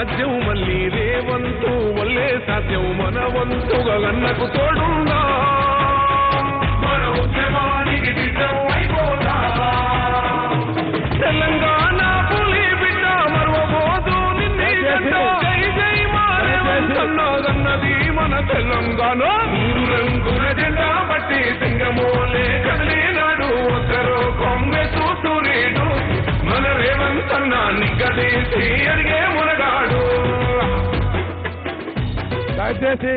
రాజ్యం మళ్ళీ రేవంతు వల్లే సాధ్యం మన వంతుగా గన్నకు తోడుందా. మన ఉద్యమానికి తెలంగాణ పులి బిడ్డ మరవబోదు నిన్నే గడ్డ. జై జై మా రేవంతన్నదన్నది మన తెలంగాణ. మూడు రంగుల జెండా బట్టి సింగమోలే కదిలినాడు ఒకరు కాంగ్రెస్ సూర్యుడు మన రేవంతన్న నిగ్గదీసి అడిగే దయచేసి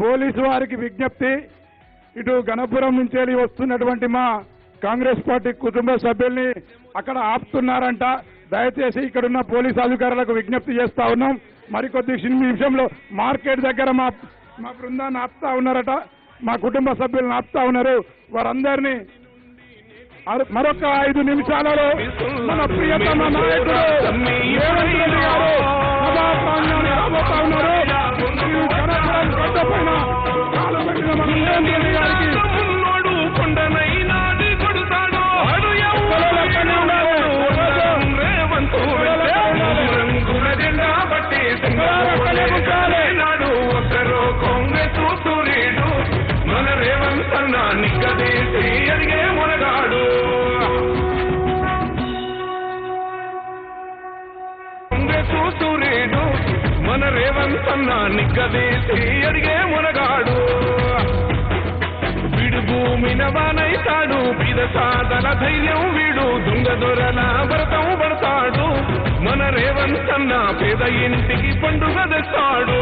పోలీసు వారికి విజ్ఞప్తి. ఇటు గణపురం నుంచి వెళ్ళి వస్తున్నటువంటి మా కాంగ్రెస్ పార్టీ కుటుంబ సభ్యుల్ని అక్కడ ఆపుతున్నారంట. దయచేసి ఇక్కడ ఉన్న పోలీసు అధికారులకు విజ్ఞప్తి చేస్తా ఉన్నాం. మరికొద్ది నిమిషంలో మార్కెట్ దగ్గర మా మా బృందాన్ని ఆపుతా ఉన్నారట. మా కుటుంబ సభ్యులను ఆపుతా ఉన్నారు. వారందరినీ మరొక ఐదు నిమిషాలలో మన ప్రియతమ నాయకుడు రేవంత్ రెడ్డి గారు ఉన్నారు. పైన కాలు పెట్టిన మన రేవంత్ రెడ్డి గారికి ఉన్నోడు కొండనైనా కొడతాడు అడు వీడు పిద సాదల ధైర్యం వీడు. దొంగ దొరల వ్రతం పడతాడు. మన రేవంత్ అన్న పేద ఇంటికి పండుగ తెస్తాడు.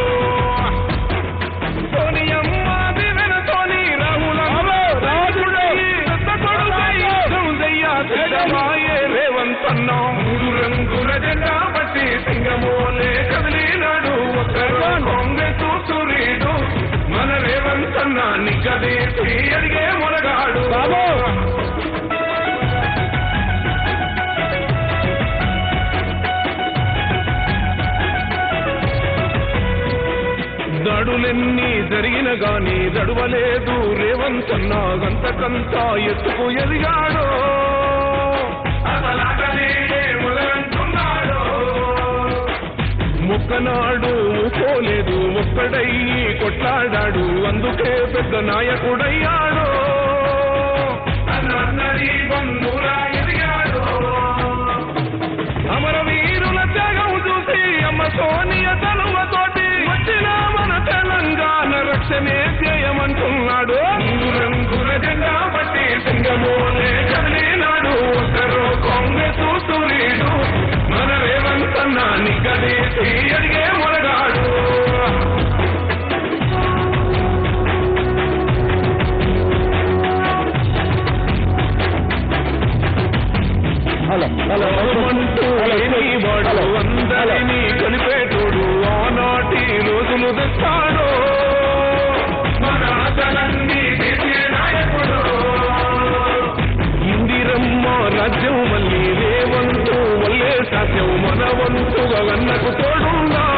దడులెన్ని జరిగిన గాని దడువలేదు రేవంత్ అన్న గంతకంతా ఎత్తుకు ఎదిగాడో. ముక్కనాడు పోలేదు ఒక్కడయ్యి కొట్లాడాడు. అందుకే పెద్ద నాయకుడయ్యాడు. అమరవీరుల త్యాగం చూసి అమ్మ సోనియ అందరినీ కలిపేటోడు ఆనాటి రోజులు తెస్తాడు. వంతుగా గన్నకు తోడుందా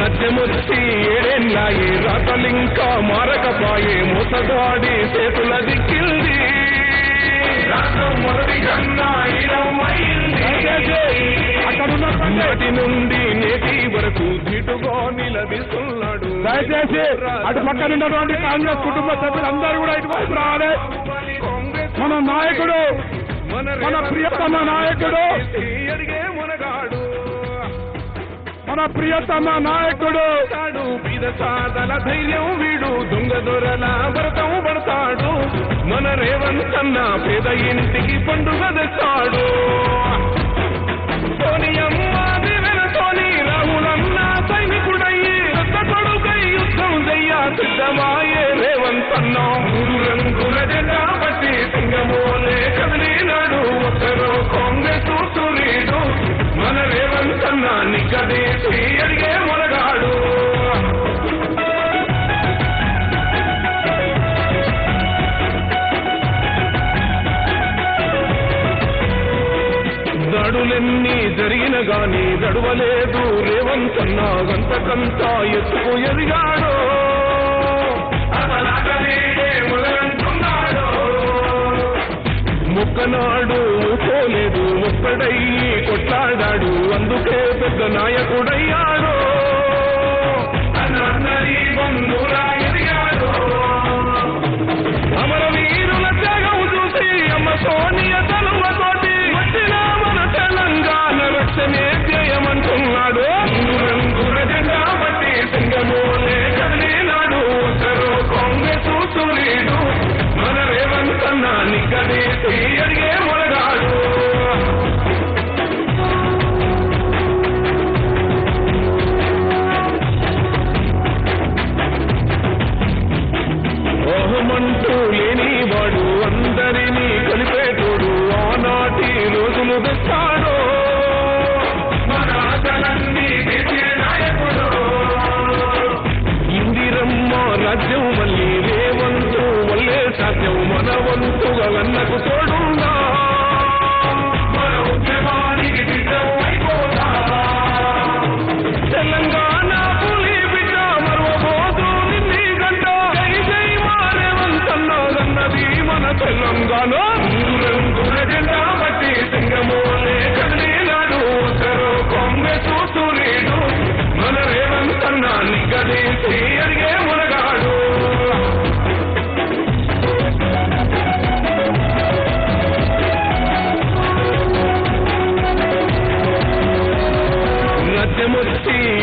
నద్యమొచ్చి ఏడేళ్ళాయి రాతలింకా మారకపాయే మోసగాడి చేతుల దిక్కింది నాటి నుండి నేటి వరకు ధీటుగా నిలదీస్తున్నాడు. దయచేసి అటు పక్కన ఉన్నటువంటి కాంగ్రెస్ కుటుంబ సభ్యులందరూ కూడా ఇటువైపు రావాలి మన నాయకుడు మన ప్రియతమ నాయకుడు. అడిగే మునగాడు. మన ప్రియతమ నాయకుడు. తాడు పిద సాదల ధైర్యం వీడు. దొంగ దొరల వ్రతం పడతాడు. మన రేవంత్ అన్న పేద ఇంటికి పండుగ తెస్తాడు. సోనియమ్మ దివెన యుద్ధం చెయ్య సిద్ధమాయే రేవంత్ అన్న గదేసి జరిగిన గాని నడువలేదు. రేవంతన్నా గంతకంతా ఎత్తుకు ఎదిగాడు. ముక్కనాడు పోలేదు కొట్లాడాడు. అందుకే పెద్ద నాయకుడయ్యాడు. అన్నరి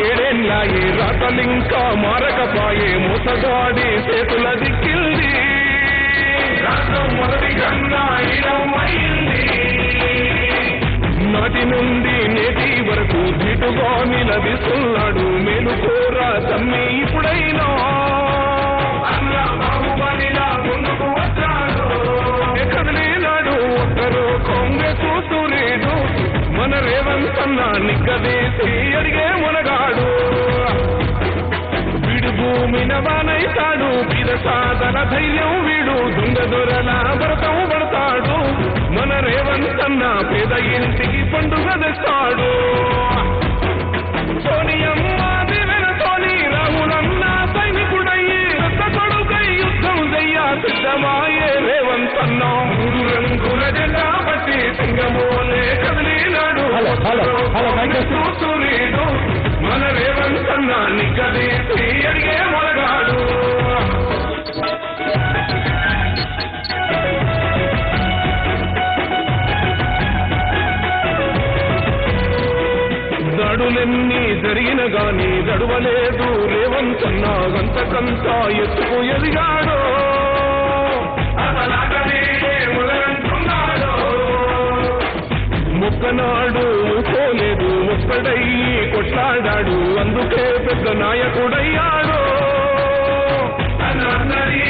ఏడేళ్ళాయి రాతలింకా మారకపాయే మూసగాడి చేతుల దిక్కింది రాష్ట్రం మొదటి కన్నా ఇడమైంది నాటి నుండి నేటి వరకు దిటుగా నిలదీస్తున్నాడు మేలుకోరా తమ్మి ఇప్పుడైనా. కదిలేనాడు ఒక్కరు కాంగ్రెస్ సూర్యుడు మన రేవంతన్న నిగ్గదీసి అడిగే మునగాడు. విడు భూమిన వానైతాడు పిద సాధన ధైర్యం వీడు. దొంగ దొరల వ్రతం పడతాడు. మన రేవంతన్న పేద ఇంటికి పండుగ తెస్తాడు సోనియమ్మ దివెనతోని రాహులన్న సైనికుడయ్యి పెద్ద కొడుకై యుద్ధం చెయ్య సిద్ధమాయే రేవంతన్న మూడు రంగుల జెండా బట్టి సింగమోలే కదిలినాడు hello, hello, hello, mike test. సూర్యుడు మన రేవంతన్న నిగ్గదీసి ఎన్ని జరిగిన గాని దడువలేదు రేవంతన్నా గంతకంతా ఎత్తుకు ఎదిగాడో. ముక్కనాడు పోలేదు ముక్కడయ్యి కొట్లాడాడు. అందుకే పెద్ద నాయకుడయ్యాడు. అన్నరి